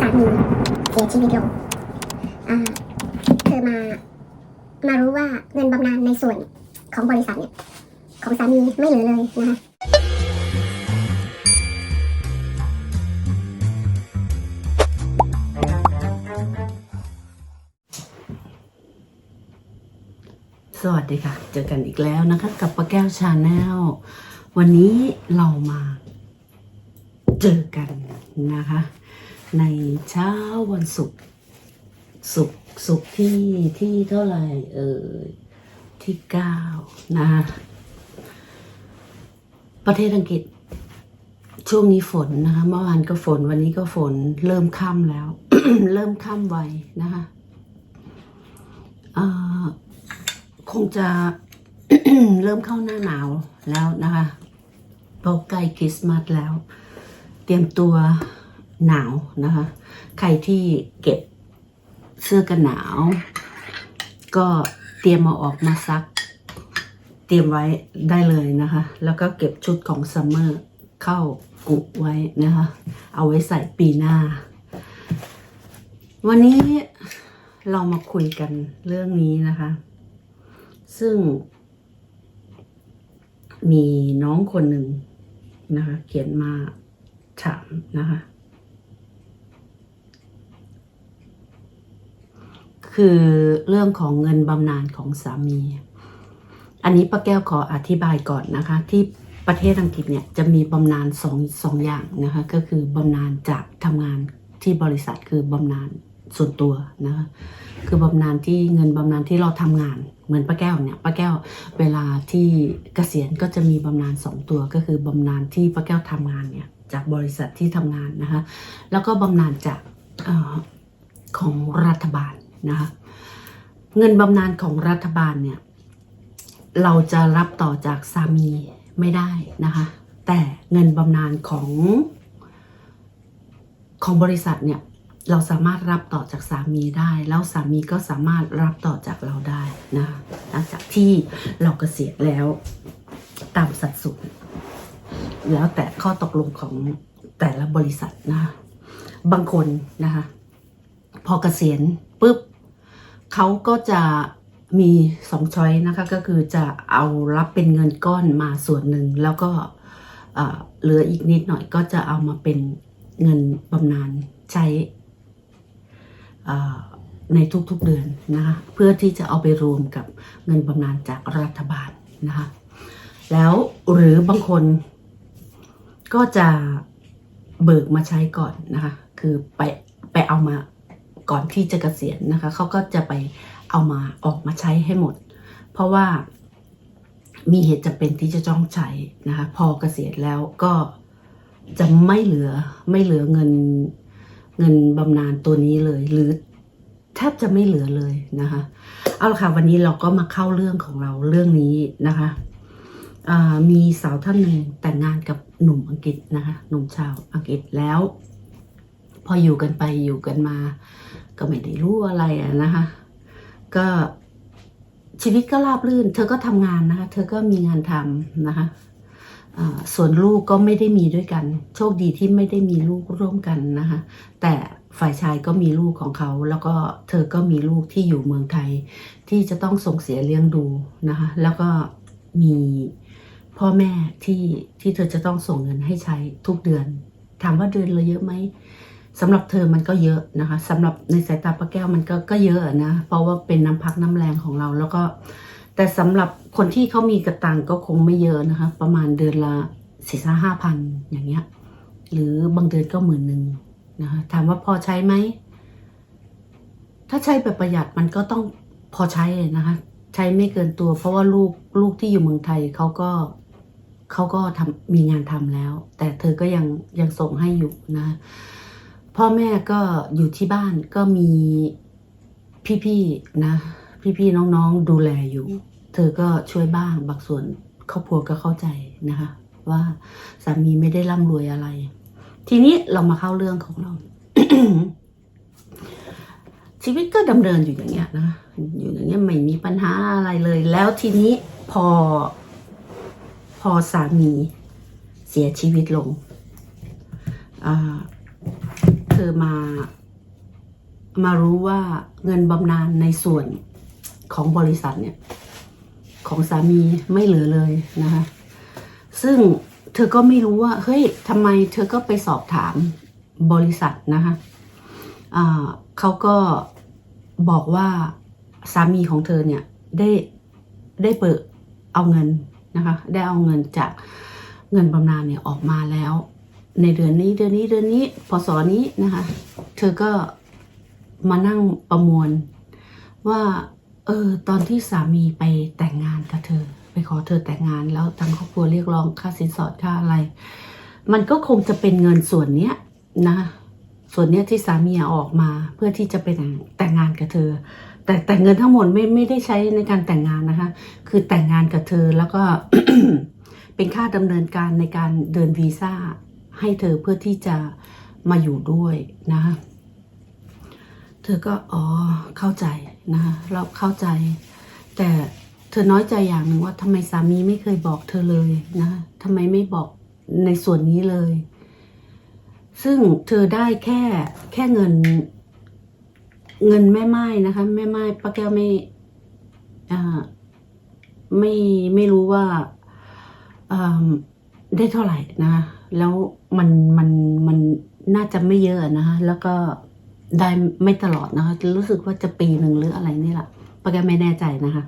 สามีเสียชีวิตลงอ่าคือมา มารู้ว่าเงินบำนาญในส่วนของบริษัทเนี่ย ของสามีไม่เหลือเลยนะคะสวัสดีค่ะ เจอกันอีกแล้วนะคะ กับป้าแก้วชาแนลวันนี้เรามาเจอกันนะคะ ในเช้าวันศุกร์ศุกร์ศุกร์ที่ที่เท่าไหร่เออที่เก้านะประเทศอังกฤษ ช่วงนี้ฝนนะคะเมื่อวานก็ฝนวันนี้ก็ฝนเริ่มค่ำแล้ว เริ่มค่ำไวนะคะคงจะเริ่มเข้าหน้าหนาวแล้วนะคะเพราะใกล้คริสต์มาสแล้ว เตรียมตัว หนาวนะคะ ใครที่เก็บเสื้อกันหนาว ก็เตรียมมาออกมาซัก เตรียมไว้ได้เลยนะคะ แล้วก็เก็บชุดของซัมเมอร์เข้ากุไว้นะคะ เอาไว้ใส่ปีหน้า วันนี้เรามาคุยกันเรื่องนี้นะคะ ซึ่ง มีน้องคนหนึ่งนะคะ เขียนมาถามนะคะ คือเรื่องของเงินบำนาญของสามี อันนี้ป้าแก้วขออธิบายก่อนนะคะ ที่ประเทศอังกฤษเนี่ยจะมีบำนาญสองสองอย่างนะคะ ก็คือบำนาญจากทำงานที่บริษัทคือบำนาญส่วนตัวนะคะคือบำนาญที่เงินบำนาญที่เราทำงาน เหมือนป้าแก้วเนี่ยป้าแก้วเวลาที่เกษียณก็จะมีบำนาญสองตัวก็คือบำนาญที่ป้าแก้วทำงานเนี่ยจากบริษัทที่ทำงานนะคะ แล้วก็บำนาญจากอของรัฐบาล นะคะเงินบำนาญของรัฐบาลเนี่ย เราจะรับต่อจากสามีไม่ได้นะคะ แต่เงินบำนาญของของบริษัทเนี่ยเราสามารถรับต่อจากสามีได้ แล้วสามีก็สามารถรับต่อจากเราได้นะหลังจากที่เราเกษียณแล้วตามสัดส่วนแล้วแต่ข้อตกลงของแต่ละบริษัทนะคะบางคนนะคะพอเกษียณปุ๊บ เขาก็จะมีสองช้อยนะคะก็คือจะเอารับเป็นเงินก้อนมาส่วนหนึ่ง แล้วก็เหลืออีกนิดหน่อยก็จะเอามาเป็นเงินบำนาญใช้ในทุกๆเดือนนะคะเพื่อที่จะเอาไปรวมกับเงินบำนาญจากรัฐบาลนะคะแล้วหรือบางคนก็จะเบิกมาใช้ก่อนนะคะคือไปไปเอามา ก่อนที่จะเกษียณนะคะเขาก็จะไปเอามาออกมาใช้ให้หมด เพราะว่ามีเหตุจำเป็นที่จะต้องใช้นะคะพอเกษียณแล้วก็จะไม่เหลือไม่เหลือเงินเงินบำนาญตัวนี้เลย หรือแทบจะไม่เหลือเลยนะคะเอาละค่ะวันนี้เราก็มาเข้าเรื่องของเราเรื่องนี้นะคะมีสาวท่านหนึ่งแต่งงานกับหนุ่มอังกฤษนะคะหนุ่มชาวอังกฤษแล้ว พออยู่กันไปอยู่กันมา ก็ไม่ได้รู้อะไรนะคะ ก็ชีวิตก็ราบรื่น เธอก็ทำงานนะคะ เธอก็มีงานทำนะคะส่วนลูกก็ไม่ได้มีด้วยกัน โชคดีที่ไม่ได้มีลูกร่วมกันนะคะ แต่ฝ่ายชายก็มีลูกของเขา แล้วก็เธอก็มีลูกที่อยู่เมืองไทย ที่จะต้องส่งเสียเลี้ยงดูนะคะ แล้วก็มีพ่อแม่ที่ที่เธอจะต้องส่งเงินให้ใช้ทุกเดือน ถามว่าเดือนละเยอะไหม สำหรับเธอมันก็เยอะนะคะสำหรับในสายตาป้าแก้วมันก็ก็เยอะนะ เพราะว่าเป็นน้ำพักน้ำแรงของเราแล้วก็ แต่สำหรับคนที่เขามีกระตังก็คงไม่เยอะนะคะ ประมาณเดือนละสี่ห้าพันอย่างเงี้ย หรือบางเดือนก็หมื่นหนึ่งนะคะถามว่าพอใช้ไหม ถ้าใช้แบบประหยัดมันก็ต้องพอใช้นะคะ ใช้ไม่เกินตัว เพราะว่าลูกลูกที่อยู่เมืองไทยเขาก็เขาก็ทำมีงานทำแล้ว แต่เธอก็ยังยังส่งให้อยู่นะ พ่อแม่ก็อยู่ที่บ้านก็มีพี่ๆนะ พี่ๆน้องๆดูแลอยู่ เธอก็ช่วยบ้างบางส่วนครอบครัวก็เข้าใจนะคะ ว่าสามีไม่ได้ร่ำรวยอะไร ทีนี้เรามาเข้าเรื่องของเรา ชีวิตก็ดำเนินอยู่อย่างเงี้ยนะอยู่อย่างเงี้ยไม่มีปัญหาอะไรเลย แล้วทีนี้พอ พอสามีเสียชีวิตลงอ่า เธอมา มารู้ว่าเงินบำนาญในส่วนของบริษัทเนี่ย ของสามีไม่เหลือเลยนะคะซึ่งเธอก็ไม่รู้ว่า เฮ้ยทำไมเธอก็ไปสอบถามบริษัทนะคะอ่าเขาก็บอกว่าสามีของเธอเนี่ยได้ได้เปิดเอาเงินนะคะ ได้เอาเงินจากเงินบำนาญเนี่ยออกมาแล้ว ในเดือนนี้เดือนนี้เดือนนี้พศนี้นะคะ เธอก็มานั่งประมวลว่า เออ ตอนที่สามีไปแต่งงานกับเธอ ไปขอเธอแต่งงานแล้วทางครอบครัวเรียกร้องค่าสินสอดค่าอะไร มันก็คงจะเป็นเงินส่วนเนี้ยนะ ส่วนเนี้ยที่สามีออกมาเพื่อที่จะไปแต่งแต่งงานกับเธอ แต่แต่เงินทั้งหมดไม่ไม่ได้ใช้ในการแต่งงานนะคะ คือแต่งงานกับเธอแล้วก็เป็นค่าดำเนินการในการเดินวีซ่า ให้เธอเพื่อที่จะมาอยู่ด้วยนะ เธอก็อ๋อเข้าใจนะเราเข้าใจ แต่เธอน้อยใจอย่างหนึ่งว่าทำไมสามีไม่เคยบอกเธอเลยนะทำไมไม่บอกในส่วนนี้เลย ซึ่งเธอได้แค่แค่เงินเงินแม่ไม้นะคะ แม่ไม้ป้าแก้วไม่อ่าไม่ไม่รู้ว่าอ่าได้เท่าไหร่นะ แล้วมันมันมันน่าจะไม่เยอะนะคะแล้วก็ได้ไม่ตลอดนะคะ รู้สึกว่าจะปีหนึ่งหรืออะไรนี่แหละป้าแก้วไม่แน่ใจนะคะ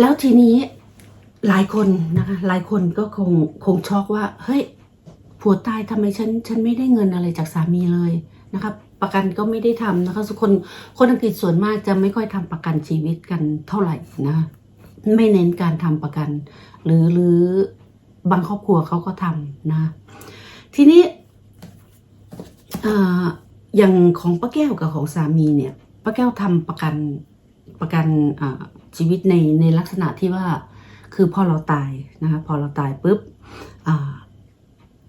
แล้วทีนี้หลายคนนะคะ หลายคนก็คงคงช็อกว่า เฮ้ยผัวตายทำไมฉันฉันไม่ได้เงินอะไรจากสามีเลยนะคะประกันก็ไม่ได้ทำนะคะคนคนอังกฤษส่วนมากจะไม่ค่อยทำประกันชีวิตกันเท่าไหร่นะคะไม่เน้นการทำประกัน หรือหรือ บางครอบครัวเขาก็ทำนะ ทีนี้อ่าอย่างของป้าแก้วกับของสามีเนี่ยป้าแก้วทำประกันประกันชีวิตในในลักษณะที่ว่าคือพอเราตายนะคะพอเราตายปุ๊บ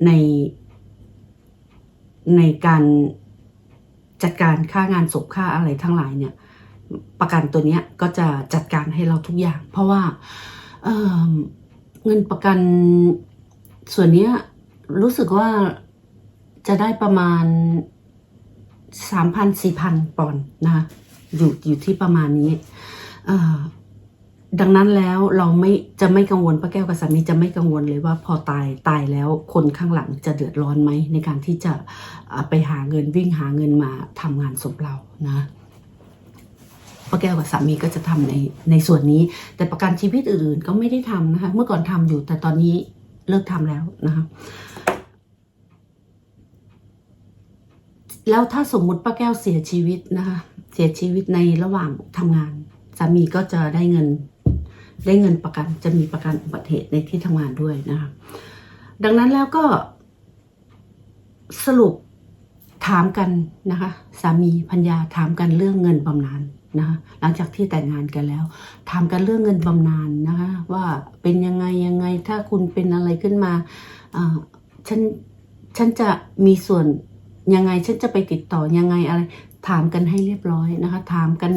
ในในการจัดการค่างานศพค่าอะไรทั้งหลายเนี่ย ประกันตัวเนี้ยก็จะจัดการให้เราทุกอย่าง เพราะว่า เงินประกันส่วนนี้รู้สึกว่าจะได้ประมาณสามพันสี่พันปอนด์นะคะอยู่อยู่ที่ประมาณนี้ดังนั้นแล้วเราไม่จะไม่กังวลป้าแก้วกับสามีจะไม่กังวลเลยว่าพอตายตายแล้วคนข้างหลังจะเดือดร้อนไหมในการที่จะไปหาเงินวิ่งหาเงินมาทำงานศพเรานะ ป้าแก้วกับสามีก็จะทำในในส่วนนี้ แต่ประกันชีวิตอื่นๆ ก็ไม่ได้ทำนะคะ เมื่อก่อนทำอยู่แต่ตอนนี้เลิกทำแล้วนะคะแล้วถ้าสมมุติป้าแก้วเสียชีวิตนะคะ เสียชีวิตในระหว่างทำงานสามีก็จะได้เงินได้เงินประกันจะมีประกันอุบัติเหตุในที่ทำงานด้วยนะคะ ดังนั้นแล้วก็สรุปถามกันนะคะ สามีพัญญาถามกันเรื่องเงินบำนาญ นะคะหลังจากที่แต่งงานกันแล้วถามกันเรื่องเงินบำนาญนะคะว่าเป็นยังไงยังไงถ้าคุณเป็นอะไรขึ้นมาฉันฉันจะมีส่วนยังไงฉันจะไปติดต่อยังไงอะไร ถามกันให้เรียบร้อยนะคะ ถามกัน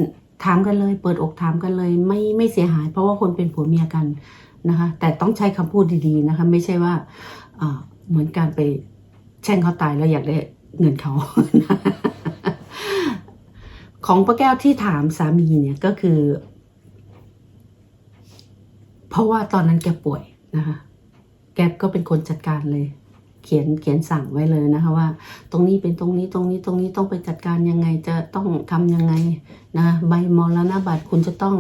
ถามกันเลย เปิดอกถามกันเลย ไม่ไม่เสียหาย เพราะว่าคนเป็นผัวเมียกันนะคะ แต่ต้องใช้คำพูดดีๆนะคะ ไม่ใช่ว่าอ่าเหมือนการไปแช่งเขาตายแล้วอยากได้เงินเขา ของป้าแก้วที่ถามสามีเนี่ยก็คือ เพราะว่าตอนนั้นแกป่วยนะคะแกก็เป็นคนจัดการเลย เขียนเขียนสั่งไว้เลยนะคะว่า ตรงนี้เป็นตรงนี้ตรงนี้ตรงนี้ต้องไปจัดการยังไงจะต้องทำยังไงนะใบมรณบัตรคุณจะต้อง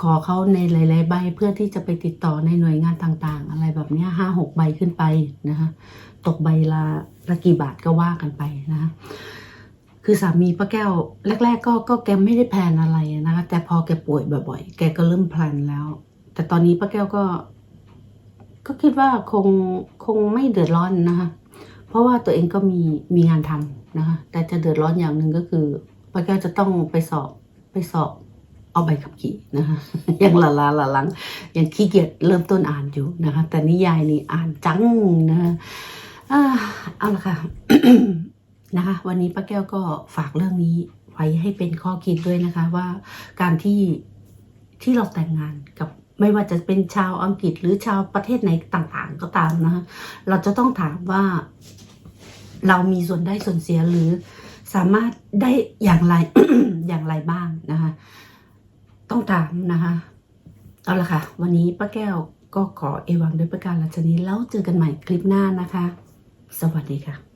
ขอเขาในหลาย ๆ ใบเพื่อที่จะไปติดต่อในหน่วยงานต่างๆ อะไรแบบนี้ห้าหกใบขึ้นไปนะคะตกใบละละกี่บาทก็ว่ากันไปนะคะ คือสามีป้าแก้วแรก ๆ ก็ก็แกไม่ได้แพลนอะไรนะคะแต่พอแกป่วยบ่อยๆ แกก็เริ่มแพลนแล้ว แต่ตอนนี้ป้าแก้วก็ ก็คิดว่าคงคงไม่เดือดร้อนนะคะเพราะว่าตัวเองก็มีมีงานทำนะคะแต่จะเดือดร้อนอย่างหนึ่งก็คือป้าแก้วจะต้องไปสอบไปสอบเอาใบขับขี่นะคะยังละลาละลังยังขี้เกียจเริ่มต้นอ่านอยู่นะคะ แต่นิยายนี่อ่านจังนะคะอ่าเอาละค่ะ นะคะ วันนี้ป้าแก้วก็ฝากเรื่องนี้ไว้ให้เป็นข้อคิดด้วยนะคะว่าการที่ที่เราแต่งงานกับไม่ว่าจะเป็นชาวอังกฤษหรือชาวประเทศไหนต่างๆก็ตามนะคะเราจะต้องถามว่าเรามีส่วนได้ส่วนเสียหรือสามารถได้อย่างไรอย่างไรบ้างนะคะ ต้องถามนะคะเอาละค่ะ วันนี้ป้าแก้วก็ขอเอวังด้วยประการลัชนีแล้วเจอกันใหม่คลิปหน้านะคะ สวัสดีค่ะ